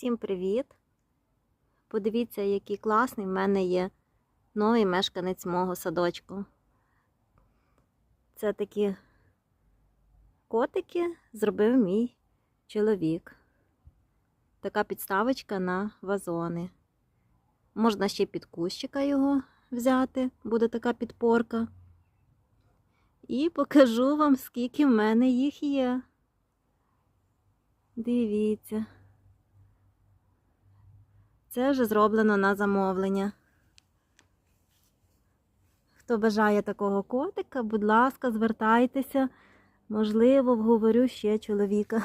Всім привіт! Подивіться, який класний в мене є новий мешканець мого садочку. Це такі котики зробив мій чоловік. Така підставочка на вазони. Можна ще під кущика його взяти, буде така підпорка. І покажу вам, скільки в мене їх є. Дивіться. Це вже зроблено на замовлення. Хто бажає такого котика, будь ласка, звертайтеся. Можливо, вговорю ще чоловіка.